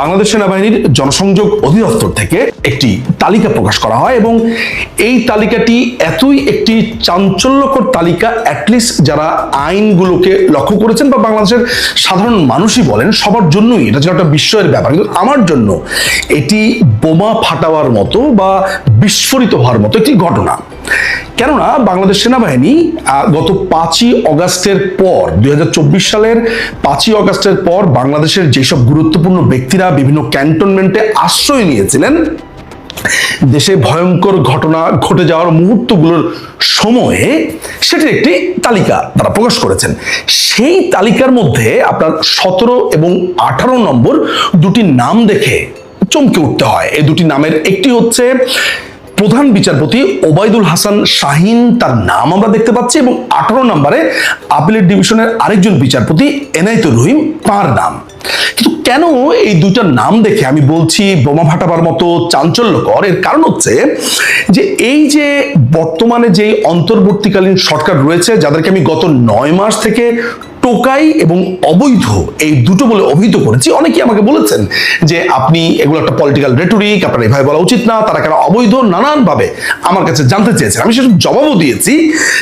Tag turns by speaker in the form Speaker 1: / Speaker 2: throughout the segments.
Speaker 1: বাংলাদেশ সেনাবাহিনীর জনসংযোগ অধিদপ্তর থেকে একটি তালিকা প্রকাশ করা হয় এবং এই তালিকাটি এতই একটি চাঞ্চল্যকর তালিকা অ্যাটলিস্ট যারা আইনগুলোকে লক্ষ্য করেছেন বা বাংলাদেশের সাধারণ মানুষই বলেন, সবার জন্যই। এটা ছিল একটা বিস্ময়ের ব্যাপার। কিন্তু আমার জন্য এটি বোমা ফাটাবার মতো বা বিস্ফোরিত হওয়ার মতো একটি ঘটনা। কেননা বাংলাদেশ সেনাবাহিনী গত পাঁচই অগাস্টের পর, দুই হাজার চব্বিশ সালের পাঁচই অগাস্টের পর বাংলাদেশের যেসব গুরুত্বপূর্ণ ব্যক্তিরা বিভিন্ন ক্যান্টনমেন্টে আশ্রয় নিয়েছিলেন, দেশে ভয়ঙ্কর ঘটনা ঘটে যাওয়ার মুহূর্তগুলোর সময়ে সেটির একটি তালিকা তারা প্রকাশ করেছেন। সেই তালিকার মধ্যে আপনার সতেরো এবং আঠারো নম্বর দুটি নাম দেখে চমকে উঠতে হয়। এই দুটি নামের একটি হচ্ছে প্রধান বিচারপতি ওবায়দুল হাসান শাহিন তার নাম আমরা দেখতে পাচ্ছি এবং আঠারো নম্বরে আপিলের ডিভিশনের আরেকজন বিচারপতি এনায়েতুর রহিম তার নাম। কিন্তু কেন এই দুইটা নাম দেখে আমি বলছি বোমা ফাটাবার মতো চাঞ্চল্যকর? এর কারণ হচ্ছে যে এই যে বর্তমানে যে অন্তর্বর্তীকালীন সরকার রয়েছে, যাদেরকে আমি গত নয় মাস থেকে টোকাই এবং অবৈধ এই দুটো বলে অভিহিত করেছি। অনেকেই আমাকে বলেছেন যে আপনি এগুলো একটা পলিটিক্যাল রেটরিক আপনার এভাবে বলা উচিত না, তারা কেন অবৈধ নানানভাবে আমার কাছে জানতে চেয়েছেন। আমি সেসব জবাবও দিয়েছি,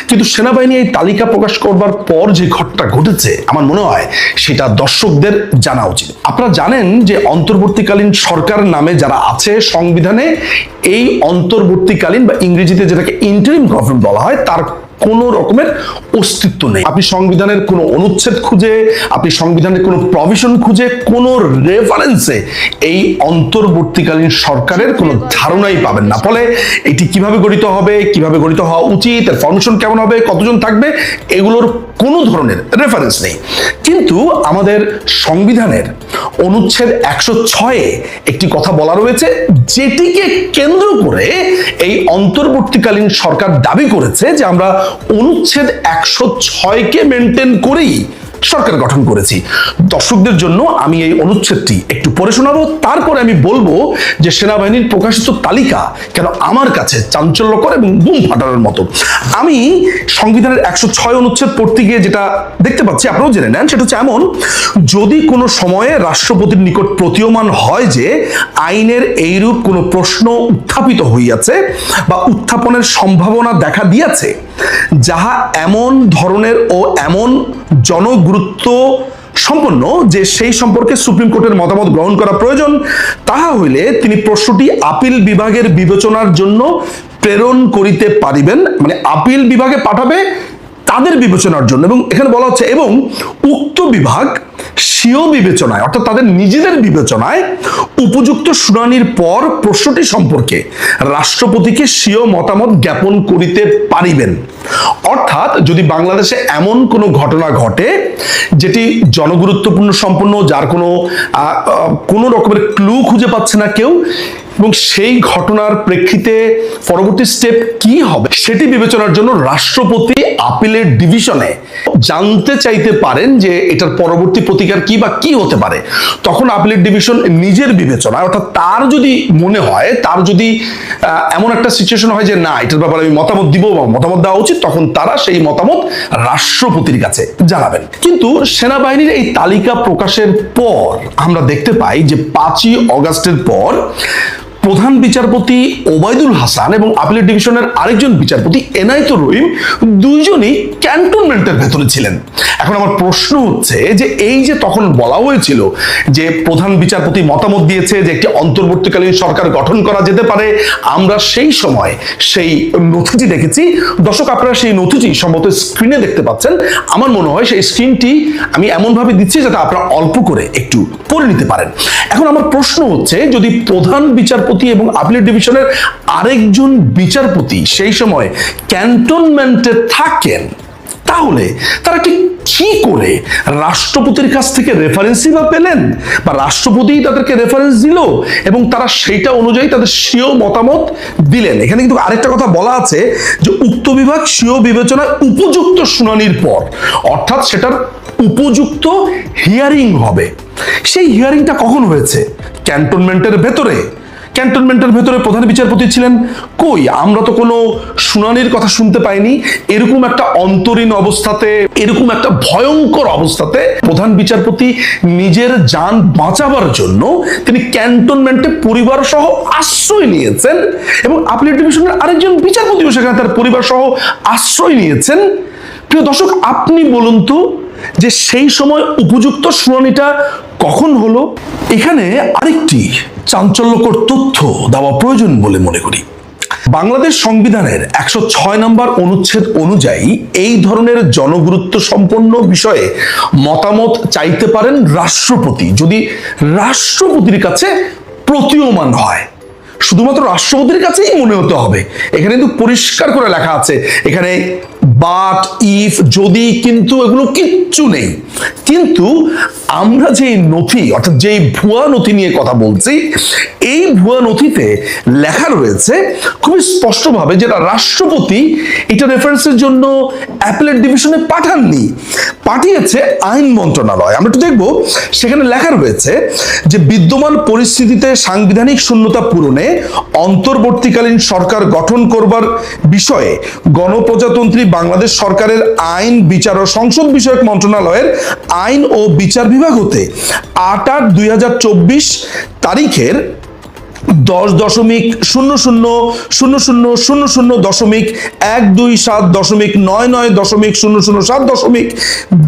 Speaker 1: কিন্তু সেনাবাহিনী এই তালিকা প্রকাশ করবার পর যে ঘটনা ঘটেছে, আমার মনে হয় সেটা দর্শকদের জানা উচিত। আপনারা জানেন যে অন্তর্বর্তীকালীন সরকার নামে যারা আছে সংবিধানে, এই অন্তর্বর্তীকালীন বা ইংরেজিতে যেটাকে ইন্টারিম গভর্নমেন্ট বলা হয়, তার কোনো রকমের অস্তিত্ব নেই। আপনি সংবিধানের কোনো অনুচ্ছেদ খুঁজে, আপনি সংবিধানের কোনো প্রভিশন খুঁজে, কোনো রেফারেন্সে এই অন্তর্বর্তীকালীন সরকারের কোনো ধারণাই পাবেন না। ফলে এটি কীভাবে গঠিত হবে, কীভাবে গঠিত হওয়া উচিত, এর ফাংশন কেমন হবে, কতজন থাকবে, এগুলোর কোনো ধরনের রেফারেন্স নেই। কিন্তু আমাদের সংবিধানের অনুচ্ছেদ একশো ছয়ে একটি কথা বলা রয়েছে, যেটিকে কেন্দ্র করে এই অন্তর্বর্তীকালীন সরকার দাবি করেছে যে আমরা অনুচ্ছেদ একশো ছয় কে মেনটেন করেই সরকার গঠন করেছি। দর্শকদের জন্য আমি এই অনুচ্ছেদটি একটু পড়ে শোনাবো, তারপরে আমি বলব যে সেনাবাহিনীর প্রকাশিত তালিকা কেন আমার কাছে চাঞ্চল্যকর এবং বুম ফাটানোর মতো। আমি সংবিধানের একশো ছয় অনুচ্ছেদ পড়তে গিয়ে যেটা দেখতে পাচ্ছি, আপনারাও জেনে নেন, সেটা হচ্ছে এমন, যদি কোনো সময়ে রাষ্ট্রপতির নিকট প্রতীয়মান হয় যে আইনের এইরূপ কোনো প্রশ্ন উত্থাপিত হইয়াছে বা উত্থাপনের সম্ভাবনা দেখা দিয়াছে, যাহা এমন ধরনের ও এমন জনগুরুত্ব সম্পন্ন যে সেই সম্পর্কে সুপ্রিম কোর্টের মতামত গ্রহণ করা প্রয়োজন, তাহা হইলে তিনি প্রশ্নটি আপিল বিভাগের বিবেচনার জন্য প্রেরণ করিতে পারিবেন মানে আপিল বিভাগে পাঠাবে তাদের বিবেচনার জন্য। এবং এখানে বলা হচ্ছে, এবং উক্ত বিভাগ স্বীয় বিবেচনায়, অর্থাৎ তাদের নিজেদের বিবেচনায় উপযুক্ত শুনানির পর প্রশ্নটি সম্পর্কে রাষ্ট্রপতিকে স্বীয় মতামত জ্ঞাপন করিতে পারিবেন। অর্থাৎ যদি বাংলাদেশে এমন কোনো ঘটনা ঘটে, যেটি জনগুরুত্বপূর্ণ সম্পন্ন, যার কোনো কোনো রকমের ক্লু খুঁজে পাচ্ছে না কেউ, এবং সেই ঘটনার প্রেক্ষিতে পরবর্তী স্টেপ কি হবে, সেটি বিবেচনার জন্য রাষ্ট্রপতি আপিলের ডিভিশনে জানতে চাইতে পারেন যে এটার পরবর্তী প্রতিকার কি বা কি হতে পারে। তখন আপিলের ডিভিশন নিজের বিবেচনা, অর্থাৎ তার যদি মনে হয়, তার যদি এমন একটা সিচুয়েশন হয় যে না, এটার ব্যাপারে আমি মতামত দিব বা মতামত দেওয়া উচিত, তখন তারা সেই মতামত রাষ্ট্রপতির কাছে জানাবেন। কিন্তু সেনাবাহিনীর এই তালিকা প্রকাশের পর আমরা দেখতে পাই যে পাঁচই অগাস্টের পর প্রধান বিচারপতি ওবায়দুল হাসান এবং আপিলের ডিভিশনের আরেকজন বিচারপতি এনায়ত রহিম দুইজনই ক্যান্টনমেন্টের ভেতরে ছিলেন। এখন আমার প্রশ্ন হচ্ছে যে এই যে তখন বলা হয়েছিল যে প্রধান বিচারপতি মতামত দিয়েছে যে একটি অন্তর্বর্তীকালীন সরকার গঠন করা যেতে পারে, আমরা সেই সময় সেই নথিটি দেখেছি। দর্শক, আপনারা সেই নথিটি সম্ভবত স্ক্রিনে দেখতে পাচ্ছেন। আমার মনে হয় সেই স্ক্রিনটি আমি এমনভাবে দিচ্ছি যাতে আপনারা অল্প করে একটু পড়ে নিতে পারেন। এখন আমার প্রশ্ন হচ্ছে, যদি প্রধান বিচারপতি এবং আপিলের ডিভিশনের আরেকজন বিচারপতি সেই সময় ক্যান্টনমেন্টে থাকেন, তাহলে তারা ঠিক কি করে রাষ্ট্রপতির কাছ থেকে রেফারেন্সই বা পেলেন? বা রাষ্ট্রপতি তাদেরকে রেফারেন্স দিল এবং তারা সেইটা অনুযায়ী তাদের স্বীয় মতামত দিলেন? এখানে কিন্তু আরেকটা কথা বলা আছে যে উক্ত বিভাগ স্বীয় বিবেচনায় উপযুক্ত শুনানির পর, অর্থাৎ সেটার উপযুক্ত হিয়ারিং হবে। সেই হিয়ারিংটা কখন হয়েছে? ক্যান্টনমেন্টের ভেতরে? ক্যান্টনমেন্টের ভেতরে প্রধান বিচারপতি ছিলেন কই? আমরা তো কোনো শুনানির কথা শুনতে পাইনি। এরকম একটা অন্তরীণ অবস্থাতে, এরকম একটা ভয়ঙ্কর অবস্থাতে প্রধান বিচারপতি নিজের যান বাঁচাবার জন্য তিনি ক্যান্টনমেন্টে পরিবার সহ আশ্রয় নিয়েছেন এবং আপিলেট ডিভিশনের আরেকজন বিচারপতিও সেখানে তার পরিবার সহ আশ্রয় নিয়েছেন। প্রিয় দর্শক, আপনি বলুন তো যে সেই সময় উপযুক্ত শুনানিটা কখন হলো? এখানে আরেকটি চাঞ্চল্যকর তথ্য দেওয়া প্রয়োজন বলে মনে করি। বাংলাদেশ সংবিধানের একশো ছয় নম্বর অনুচ্ছেদ অনুযায়ী এই ধরনের জনগুরুত্ব সম্পন্ন বিষয়ে মতামত চাইতে পারেন রাষ্ট্রপতি, যদি রাষ্ট্রপতির কাছে প্রতীয়মান হয়। শুধুমাত্র রাষ্ট্রপতির কাছেই মনে হতে হবে। এখানে কিন্তু পরিষ্কার করে লেখা আছে। এখানে বাট ইফ যদি কিন্তু এগুলো কিচ্ছু নেই। কিন্তু আমরা যে নথি, অর্থাৎ যেই ভুয়া নথি নিয়ে কথা বলছি, এই ভুয়া নথিতে লেখা রয়েছে খুবই স্পষ্টভাবে যেটা রাষ্ট্রপতি এটা রেফারেন্সের জন্য অ্যাপেলেট ডিভিশনে পাঠাননি। পাঠিয়েছে আইন মন্ত্রণালয়। আমরা একটু দেখব, সেখানে লেখা রয়েছে যে বিদ্যমান পরিস্থিতিতে সাংবিধানিক শূন্যতা পূরণে অন্তর্বর্তীকালীন সরকার গঠন করবার বিষয়ে গণপ্রজাতন্ত্রী বাংলাদেশ সরকারের আইন, বিচার ও সংসদ বিষয়ক মন্ত্রণালয়ের আইন ও বিচার বিভাগ হতে আট আট দুই তারিখের দশ দশমিক শূন্য শূন্য শূন্য শূন্য শূন্য শূন্য দশমিক এক দুই সাত দশমিক নয় নয় দশমিক শূন্য শূন্য সাত দশমিক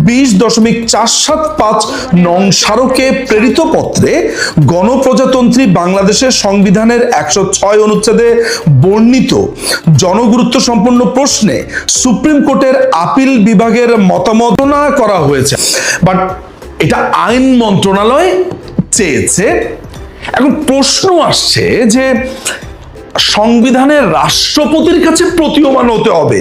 Speaker 1: বিশ দশমিক চার সাত পাঁচ নং স্মারকে প্রেরিত পত্রে গণপ্রজাতন্ত্রী বাংলাদেশের সংবিধানের একশো ছয় অনুচ্ছেদে বর্ণিত জনগুরুত্ব সম্পন্ন প্রশ্নে সুপ্রিম কোর্টের আপিল বিভাগের মতামতনা করা হয়েছে। বাট এটা আইন মন্ত্রণালয় চেয়েছে এখন প্রশ্ন আসছে যে সংবিধানের রাষ্ট্রপতির কাছে প্রতীয়মান হতে হবে।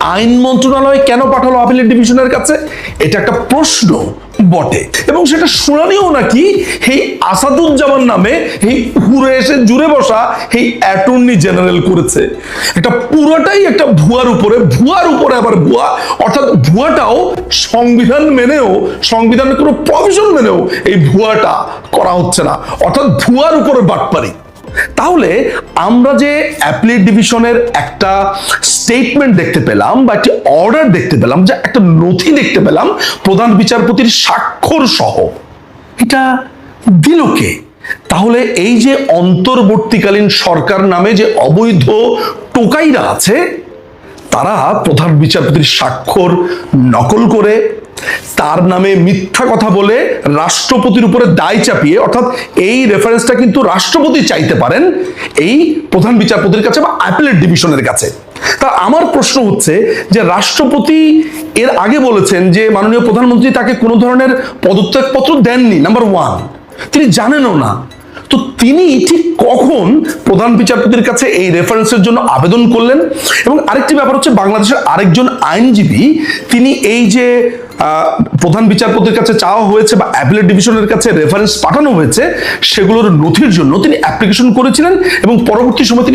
Speaker 1: আইন মন্ত্রণালয় কেন পাঠালো আপিলের ডিভিশনের কাছে? এটা একটা প্রশ্ন। বটে। এবং সেটা শুনানিও নাকি এই আসাদুজ্জামান নামে এই ঘুরে এসে জুড়ে বসা এই অ্যাটর্নি জেনারেল করেছে। এটা পুরোটাই একটা ভুয়ার উপরে ভুয়ার উপরে আবার ভুয়া, অর্থাৎ ভুয়াটাও সংবিধান মেনেও, সংবিধানের কোনো প্রভিশন মেনেও এই ভুয়াটা করা হচ্ছে না। অর্থাৎ ভুয়ার উপরে বাটপারি। তাহলে আমরা যে অ্যাপ্লিট ডিভিশনের একটা স্টেটমেন্ট দেখতে পেলাম বা একটি অর্ডার দেখতে পেলাম, যে একটা নথি দেখতে পেলাম, প্রধান বিচারপতির স্বাক্ষর সহ, এটা দিল কে? তাহলে এই যে অন্তর্বর্তীকালীন সরকার নামে যে অবৈধ টোকাইরা আছে, তারা প্রধান বিচারপতির স্বাক্ষর নকল করে তার নামে মিথ্যা কথা বলে রাষ্ট্রপতির উপরে দায় চাপিয়ে, অর্থাৎ এই রেফারেন্সটা কিন্তু রাষ্ট্রপতি চাইতে পারেন এই প্রধান বিচারপতির কাছে বা অ্যাপেলেট ডিভিশনের কাছে। তা আমার প্রশ্ন হচ্ছে যে রাষ্ট্রপতি এর আগে বলেছেন যে মাননীয় প্রধানমন্ত্রী তাকে কোনো ধরনের পদত্যাগপত্র দেননি নাম্বার ওয়ান তিনি জানেনও না। তো তিনি ঠিক কখন প্রধান বিচারপতির কাছে এই রেফারেন্সের জন্য আবেদন করলেন? এবং আরেকটি ব্যাপার হচ্ছে বাংলাদেশের আরেকজন আইনজীবী, তিনি এই যে প্রধান বিচারপতির কাছে চাওয়া হয়েছে বা অ্যাপিলেট ডিভিশনের কাছে রেফারেন্স পাঠানো হয়েছে, সেগুলোর নথির জন্য তিনি অ্যাপ্লিকেশন করেছিলেন এবং পরবর্তী সময় তিনি